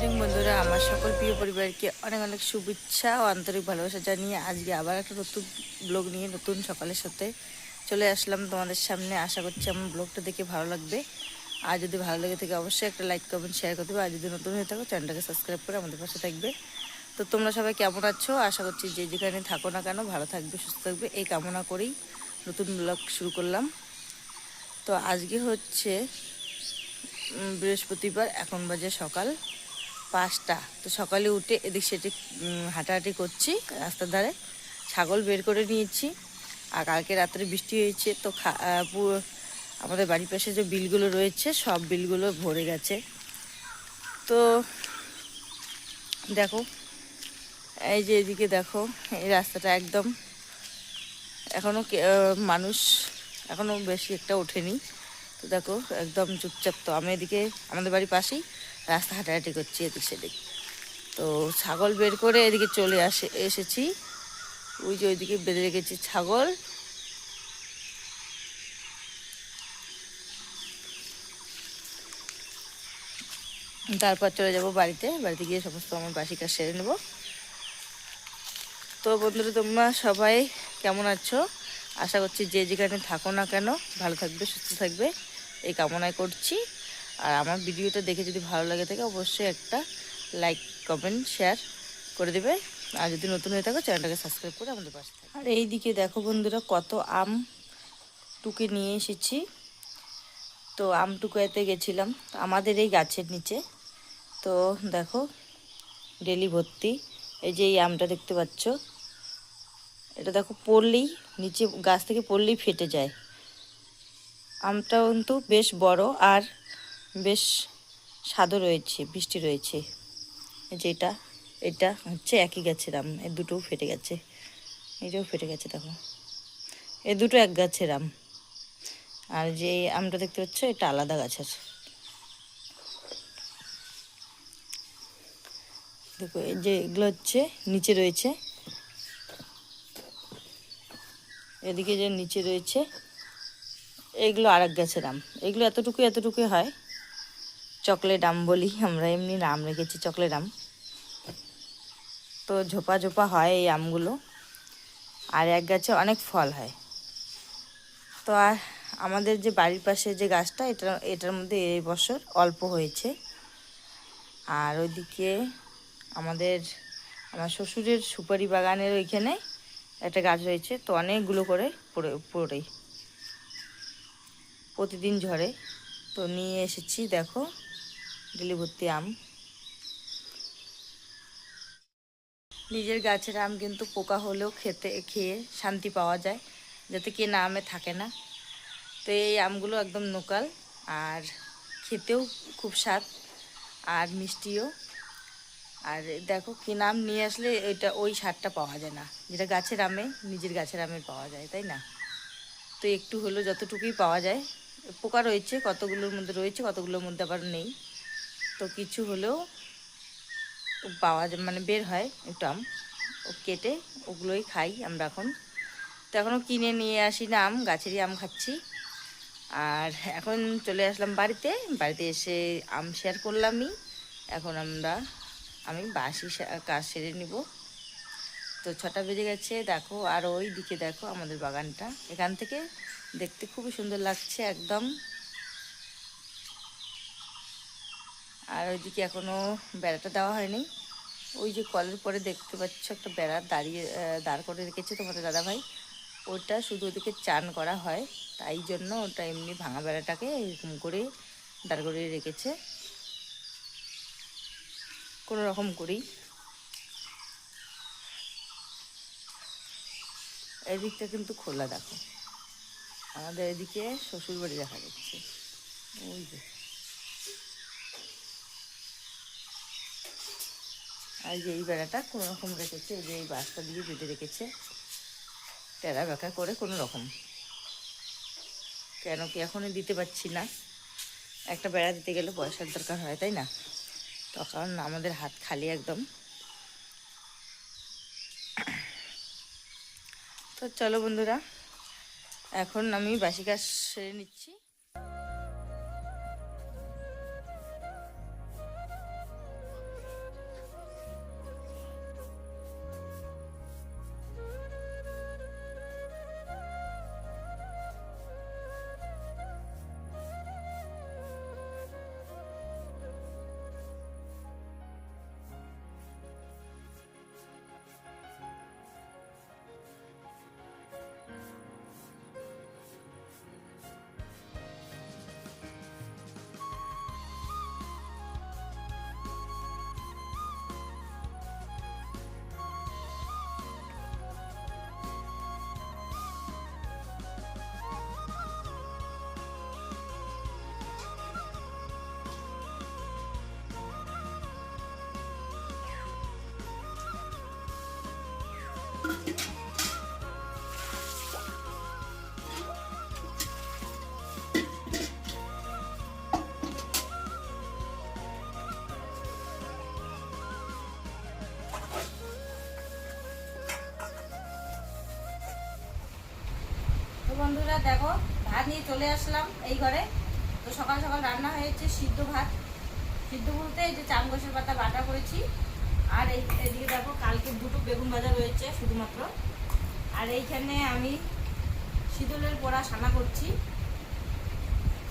Morning বন্ধুরা, আমার সকল প্রিয় পরিবারকে অনেক অনেক শুভেচ্ছা ও আন্তরিক ভালোবাসা জানিয়ে আজকে আবার একটা নতুন ব্লগ নিয়ে, নতুন সকালের সাথে চলে আসলাম তোমাদের সামনে। আশা করছি আমার ব্লগটা দেখে ভালো লাগবে। আর যদি ভালো লেগে থাকে অবশ্যই একটা লাইক, কমেন্ট শেয়ার করতে হবে। আর যদি নতুন হয়ে থাকো, চ্যানেলটাকে সাবস্ক্রাইব করে আমাদের পাশে থাকবে। তো তোমরা সবাই কেমন আছো? আশা করছি যে যেখানে থাকো না কেন ভালো থাকবে, সুস্থ থাকবে। এই কামনা করেই নতুন ব্লগ শুরু করলাম। তো আজকে হচ্ছে বৃহস্পতিবার, এখন বাজে সকাল। পাঁচটা। তো সকালে উঠে এদিক সেদিক হাঁটাহাঁটি করছি, রাস্তার ধারে ছাগল বের করে নিয়েছি। আর কালকে রাত্রে বৃষ্টি হয়েছে, তো খা- আমাদের বাড়ির পাশে যে বিলগুলো রয়েছে, সব বিলগুলো ভরে গেছে। তো দেখো, এই যে এদিকে দেখো, এই রাস্তাটা একদম এখনও মানুষ এখনও বেশি একটা ওঠেনি। তো দেখো, একদম চুপচাপ। তো আমি এদিকে, আমাদের বাড়ির পাশেই রাস্তা হাঁটাহাঁটি করছি এদিক সেদিক। তো ছাগল বের করে এদিকে চলে আসে, এসেছি। ওই যে ওইদিকে বেঁধে রেখেছি ছাগল। তারপর চলে যাব বাড়িতে। বাড়িতে গিয়ে সমস্ত আমার বাসি কাজ সেরে নেব। তো বন্ধুরা, তোমরা সবাই কেমন আছো? আশা করছি যে যেখানে থাকো না কেন, ভালো থাকবে, সুস্থ থাকবে। এই কামনায় করছি। আর আমার ভিডিওটা দেখে যদি ভালো লাগে থাকে, অবশ্যই একটা লাইক কমেন্ট শেয়ার করে দেবে। আর যদি নতুন হয়ে থাকো, চ্যানেলটাকে সাবস্ক্রাইব করে আমাদের পাশে থাকবে আর এই দিকে দেখো বন্ধুরা, কত আম টুকে নিয়ে এসেছি। তো আম টুকাইতে গেছিলাম, আমাদের এই গাছের নিচে। তো দেখো, ডেলি ভর্তি। এই যে এই আমটা দেখতে পাচ্ছ, এটা দেখো পড়লেই নিচে, গাছ থেকে পড়লেই ফেটে যায়। আমটা কিন্তু বেশ বড়, আর বেশ স্বাদও রয়েছে বৃষ্টি রয়েছে। এই যে এটা এটা হচ্ছে একই গাছের আম এ দুটোও ফেটে গেছে। এটাও ফেটে গেছে, দেখো। এ দুটো এক গাছের আম। আর যে আমটা দেখতে পাচ্ছ, এটা আলাদা গাছের। দেখো, এই যে এগুলো হচ্ছে, নিচে রয়েছে। এদিকে যে নিচে রয়েছে, এগুলো আর এক গাছের আম। এগুলো এতটুকু এতটুকু হয় চকলেট আম বলি, আমরা এমনি নাম রেখেছি চকলেট আম। তো ঝোপা ঝোপা হয় এই আমগুলো, আর এক গাছে অনেক ফল হয়। তো আর আমাদের যে বাড়ির পাশে যে গাছটা, এটা, এটার মধ্যে এই বছর অল্প হয়েছে। আর ওইদিকে আমাদের, আমার শ্বশুরের সুপারি বাগানের ওইখানে একটা গাছ রয়েছে তো অনেকগুলো করে পড়ে পড়ে। প্রতিদিন ঝরে। তো নিয়ে এসেছি, দেখো। ডেলি ভর্তি আম। নিজের গাছের আম কিন্তু পোকা হলেও খেতে, খেয়ে শান্তি পাওয়া যায়, যাতে কে না আমে থাকে না। তো এই আমগুলো একদম নোকাল আর খেতেও খুব স্বাদ, আর মিষ্টিও। আর দেখো, কি নাম নিয়ে আসলে ওইটা ওই স্বাদটা পাওয়া যায় না, যেটা গাছের আমে, নিজের গাছের আমে পাওয়া যায়, তাই না? তো একটু হলেও যতটুকুই পাওয়া যায়, পোকা রয়েছে, কতগুলোর মধ্যে রয়েছে, কতগুলোর মধ্যে আবার নেই। তো কিছু হলেও পাওয়া মানে বের হয় একটু আম ও কেটে ওগুলোই খাই আমরা এখন। তো এখনও কিনে নিয়ে আসি না আম, গাছেরই আম খাচ্ছি। আর এখন চলে আসলাম বাড়িতে। বাড়িতে এসে আম শেয়ার করলামই। এখন আমরা, আমি বাসি কাজ সেরে নিব। তো ছটা বেজে গেছে, দেখো আর ওই দিকে দেখো আমাদের বাগানটা। এখান থেকে দেখতে খুবই সুন্দর লাগছে একদম। আর ওইদিকে এখনও বেড়াটা দেওয়া হয়নি। ওই যে কলের পরে দেখতে পাচ্ছ একটা বেড়া দাঁড়িয়ে দাঁড় করে রেখেছে তোমাদের দাদা ভাই ওটা শুধু ওদিকে চান করা হয়, তাই জন্য ওটা এমনি ভাঙা বেড়াটাকে এরকম করে দাঁড় করিয়ে রেখেছে। কোনো রকম করেই। এদিকটা কিন্তু খোলা দেখো। আমাদের এদিকে শ্বশুরবাড়ি দেখা যাচ্ছে। ওই যে। আর যে এই বেড়াটা কোনো রকম রেখেছে যে এই বাসটা দিয়ে বেঁধে রেখেছে। টেরা বেঁকা করে কোনো রকম। কেন কি এখনই দিতে পারছি না। একটা বেড়া দিতে গেলে পয়সার দরকার হয়, তাই না? তখন আমাদের হাত খালি একদম। তো চলো বন্ধুরা, এখন আমি বাসি কাজ সেরে নিচ্ছি। চলে আসলাম এই ঘরে। তো সকাল সকাল রান্না হয়েছে সিদ্ধ ভাত। সিদ্ধ বলতে এই যে চাম গোসের পাতা বাটা করেছি। আর এই এদিকে দেখো কালকে দুটো বেগুন ভাজা রয়েছে শুধুমাত্র। আর এইখানে আমি শীতলের পোড়া সানা করছি।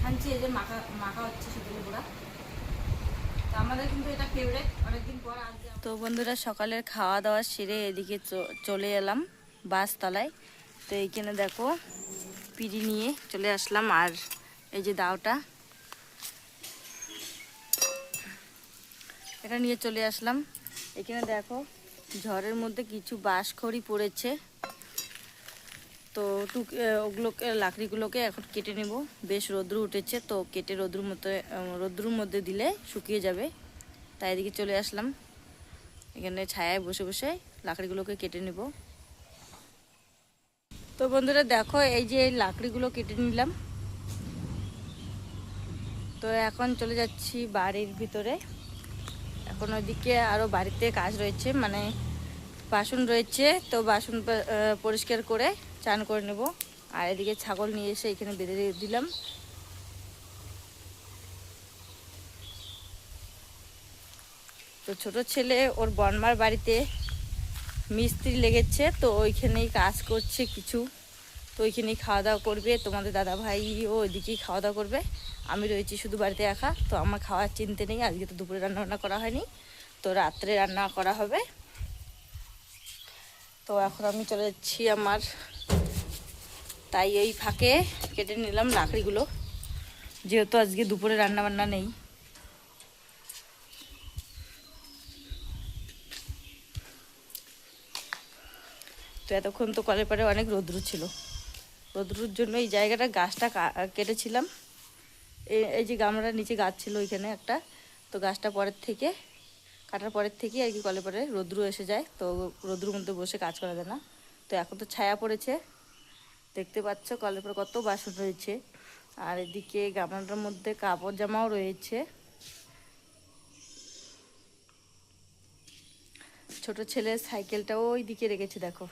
খানছি এই যে মাখা মাখা হচ্ছে শীতলের পোড়া তো আমাদের কিন্তু এটা ফেভারেট অনেকদিন পর তো বন্ধুরা, সকালের খাওয়া দাওয়া সেরে এদিকে চলে এলাম বাসতলায়। তো এইখানে দেখো পিড়ি নিয়ে চলে আসলাম আর এই যে দাওটা। এটা নিয়ে চলে আসলাম। এখানে দেখো ঝড়ের মধ্যে কিছু বাঁশ খড়ি পড়েছে। তো টুক ওগুলোকে লাকড়িগুলোকে এখন কেটে নেব। বেশ রোদ্রু উঠেছে তো কেটে রোদ্রুর আহ, রোদ্রুর মধ্যে দিলে শুকিয়ে যাবে। তাই এদিকে চলে আসলাম। এখানে ছায়ায় বসে বসে লাকড়িগুলোকে কেটে নেব। তো বন্ধুরা দেখো, এই যে এই লাকড়িগুলো কেটে নিলাম। তো এখন চলে যাচ্ছি বাড়ির ভিতরে। এখন ওইদিকে আরও বাড়িতে কাজ রয়েছে মানে বাসন রয়েছে, তো বাসন পরিষ্কার করে চান করে নেব। আর এদিকে ছাগল নিয়ে এসে এখানে বেঁধে দিলাম। তো ছোট ছেলে ওর বনমার বাড়িতে মিস্ত্রি লেগেছে, তো ওইখানেই কাজ করছে কিছু। তো ওইখানেই খাওয়া দাওয়া করবে, তোমাদের দাদা ভাইও ওইদিকেই খাওয়া দাওয়া করবে। আমি রয়েছি শুধু বাড়িতে একা, তো আমার খাওয়ার চিনতে নেই, আজকে তো দুপুরে রান্না বান্না করা হয়নি। তো রাত্রে রান্না করা হবে। তো এখন আমি চলে যাচ্ছি আমার। তাই এই ফাঁকে কেটে নিলাম লাকড়িগুলো। যেহেতু আজকে দুপুরে রান্না বান্না নেই। তো এতক্ষণ তো কলের পাড়ে অনেক রৌদ্র ছিল। রৌদ্রুর জন্য এই জায়গাটা গাছটা কেটেছিলাম। এই এই যে গামলার নিচে গাছ ছিল ওইখানে একটা। তো গাছটা পরের থেকে, কাটার পরের থেকে আর কি কলে পরে রৌদ্রু এসে যায়। তো রৌদ্রুর মধ্যে বসে কাজ করা যায় না। তো এখন তো ছায়া পড়েছে। দেখতে পাচ্ছ কলের পরে কত বাসন রয়েছে। আর এদিকে গামলাটার মধ্যে কাপড় জামাও রয়েছে। ছোট ছেলের সাইকেলটাও ওই দিকে রেখেছে, দেখো।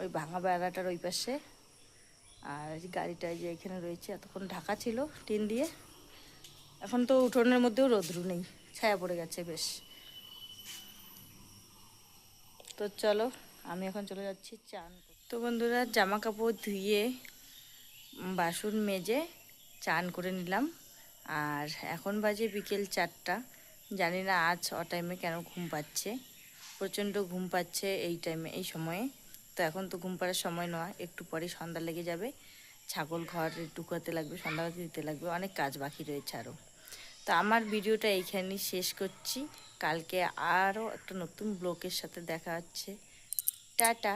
ওই ভাঙা বেড়াটার ওই পাশে। আর গাড়িটা যে এখানে রয়েছে, এতক্ষণ ঢাকা ছিল টিন দিয়ে। এখন তো উঠোনের মধ্যেও রোদ্রু নেই, ছায়া পড়ে গেছে বেশ। তো চলো, আমি এখন চলে যাচ্ছি চান তো বন্ধুরা জামা কাপড় ধুয়ে বাসন মেজে চান করে নিলাম। আর এখন বাজে বিকেল চারটা। জানি না আজ অ টাইমে কেন ঘুম পাচ্ছে। প্রচণ্ড ঘুম পাচ্ছে এই টাইমে এই সময়ে। তো এখন তো ঘুম পাড়ার সময় নয়, একটু পরে সন্ধ্যা লেগে যাবে। ছাগল ঘর টুকাতে লাগবে সন্ধ্যা দিতে লাগবে, অনেক কাজ বাকি রয়েছে আরও তো আমার ভিডিওটা এইখানেই শেষ করছি। কালকে আরও একটা নতুন ব্লকের সাথে দেখা হচ্ছে। টাটা।